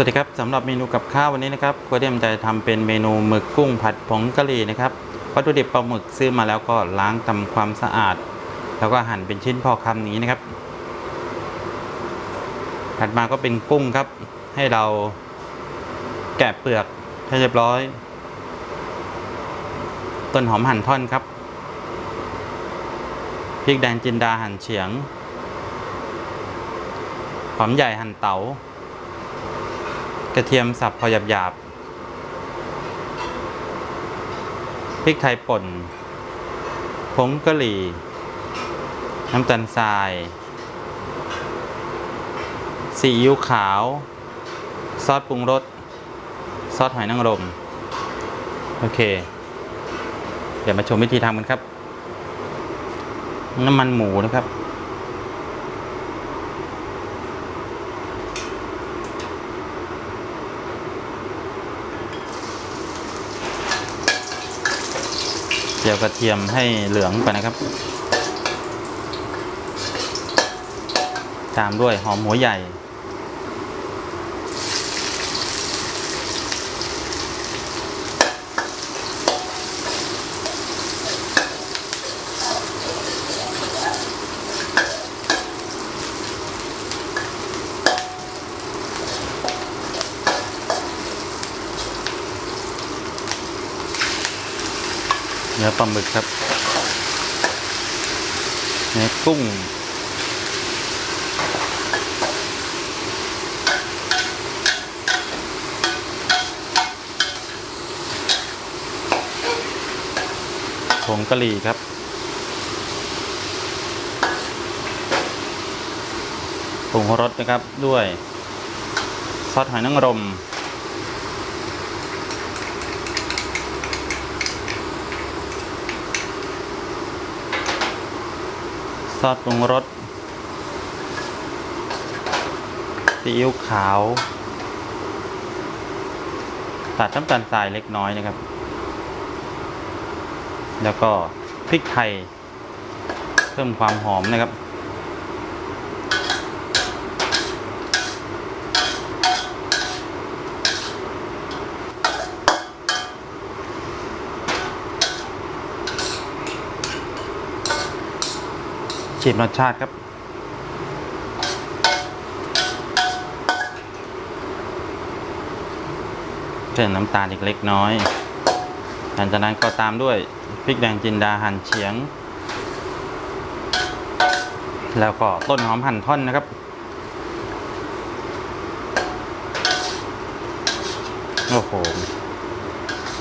สวัสดีครับสำหรับเมนูกับข้าววันนี้นะครับก็เตรียมใจทำเป็นเมนูหมึกกุ้งผัดผงกะหรี่นะครับวัตถุดิบปลาหมึกซื้อมาแล้วก็ล้างทำความสะอาด แล้วก็หั่นเป็นชิ้นพอคำนี้นะครับ ถัดมาก็เป็นกุ้งครับ ให้เราแกะเปลือกให้เรียบร้อย ต้นหอมหั่นท่อนครับพริกแดงจินดาหั่นเฉียงหอมใหญ่หั่นเตา๋า ระเทียมสับพอหยาบๆพริกไทยป่น ผงกะหรี่ น้ำตาลทราย ซีอิ๊วขาว ซอสปรุงรส ซอสหอยนางรม โอเค เดี๋ยวมาชมวิธีทำกันครับ น้ำมันหมูนะครับ เจียวกระเทียมให้เหลืองก่อนนะครับ ตามด้วยหอมหัวใหญ่ เนื้อปลาหมึกครับ เนื้อกุ้งผงกะหรี่ครับผงรสนะครับด้วย ซอสหอยนางรม ซอสปรุงรสซีอิ๊วขาว ตัดน้ำตาลทรายเล็กน้อยนะครับ แล้วก็พริกไทย เพิ่มความหอมนะครับ ชิมรสชาติครับ เพิ่มน้ำตาลอีกเล็กน้อย หลังจากนั้นก็ตามด้วยพริกแดงจินดาหั่นเฉียง แล้วก็ต้นหอมหั่นท่อนนะครับ โอ้โห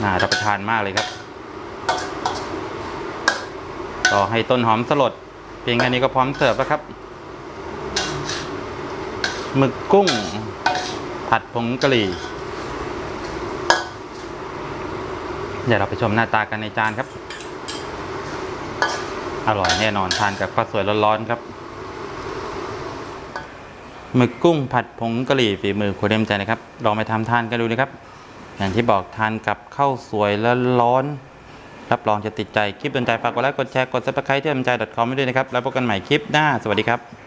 น่ารับประทานมากเลยครับ ต่อให้ต้นหอมสลด พียงแค่นี้ก็พร้อมเสิร์ฟแล้วครับหมึกกุ้ง ผัดผงกะหรี่ เดี๋ยวเราไปชมหน้าตากันในจานครับ อร่อยแน่นอนทานกับข้าวสวยร้อนๆครับหมึกกุ้งผัดผงกะหรี่ฝีมือคุณเต็มใจนะครับ ลองไปทำทานกันดูนะครับ อย่างที่บอกทานกับข้าวสวยร้อนๆ รับรองจะติดใจคลิปโดนใจฝากกดไลค์กดแชร์กดซับสไครต์ที่เต็มใจ .com ไว้ด้วยนะครับ แล้วพบกันใหม่คลิปหน้า สวัสดีครับ